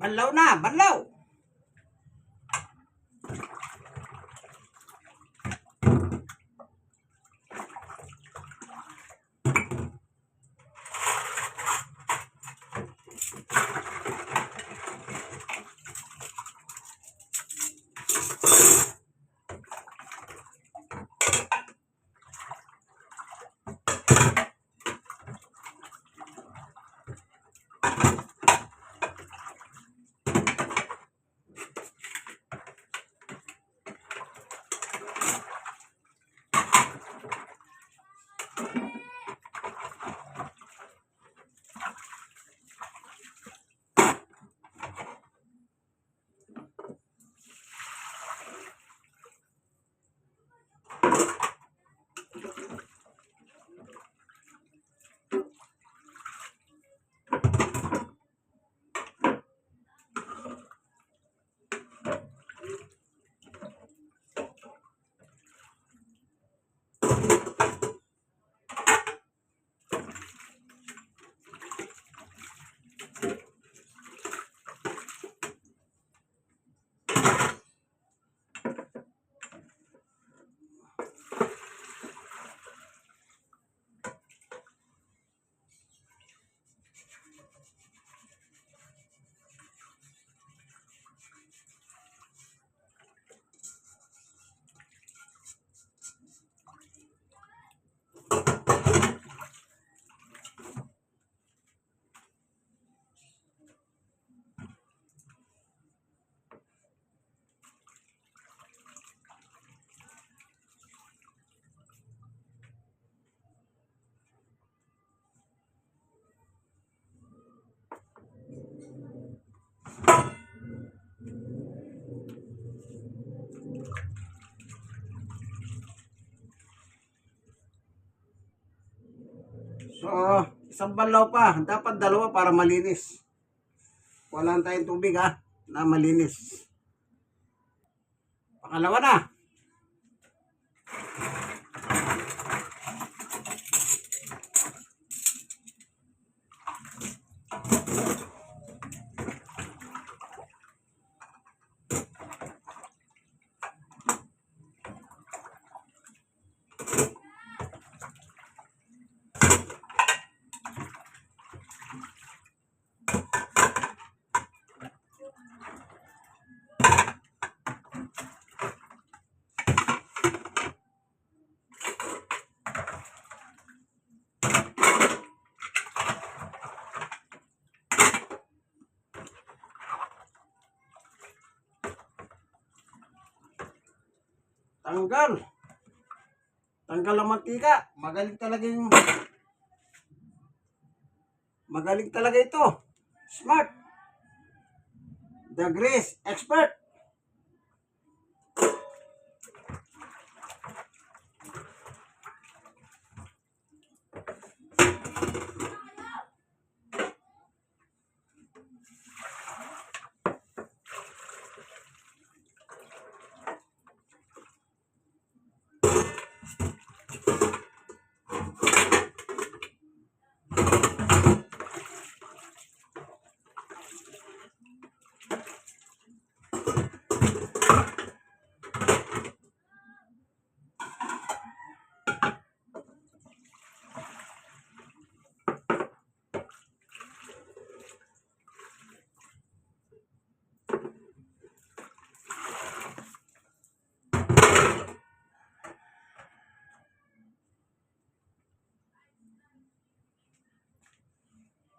Banlaw na, banlaw. So, isang banlaw pa. Dapat dalawa para malinis. Wala tayong tubig ha, na malinis. Pangalawa na. Tanggal. Tanggal ang mantika. Magaling talaga yung... Magaling talaga ito. Smart. The Grace Expert.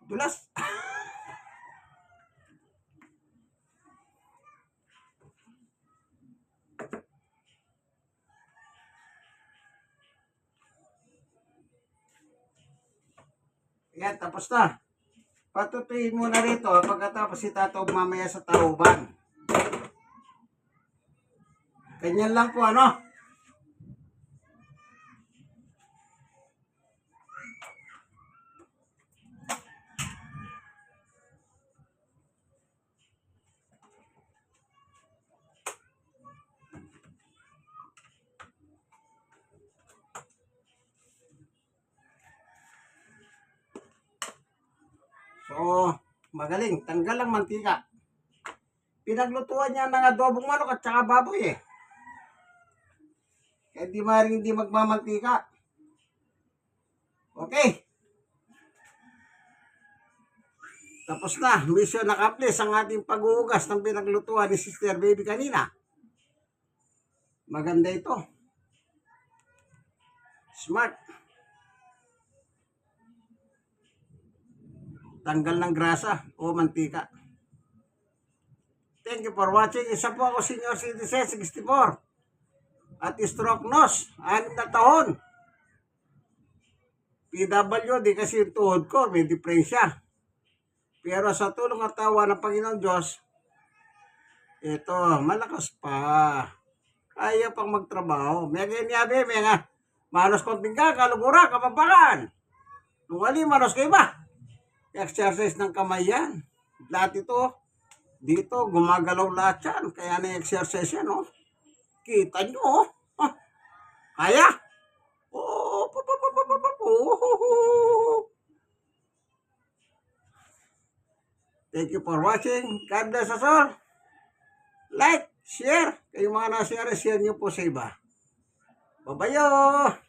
Dulas. Yan, tapos na. Patutuyin mo na rito ah, pagkatapos si Tato mamaya sa tauban. Ganyan lang po ano. So, magaling. Tanggal ang mantika. Pinaglutuan niya ng adobong manok at saka baboy eh. Kaya di maaaring hindi magmamantika. Okay. Tapos na, mission accomplished ang ating pag-uugas ng pinaglutuan ni Sister Baby kanina. Maganda ito. Smart. Tanggal ng grasa o mantika. Thank you for watching. Isa po ako senior citizen, 64. At stroke nose, 6 na taon. PWD kasi yung tuhod ko, may diferensya. Pero sa tulong at tawa ng Panginoon Diyos, ito, malakas pa. Kaya pang magtrabaho. May ganyabi, may nga. Manos konting ka, kalugura, kapampakan. Nung ali, manos kayo ba? Exercise ng kamay yan. Lahat ito, dito, gumagalaw lahat yan. Kaya na-exercise yan, oh. Kita nyo, oh. Ah, Kaya? Oh, pa, pa, pa, pa, pa, pa, oh. Thank you for watching. God bless us all. Like, share. Kayong mga na-share, share nyo po sa iba. Babayo!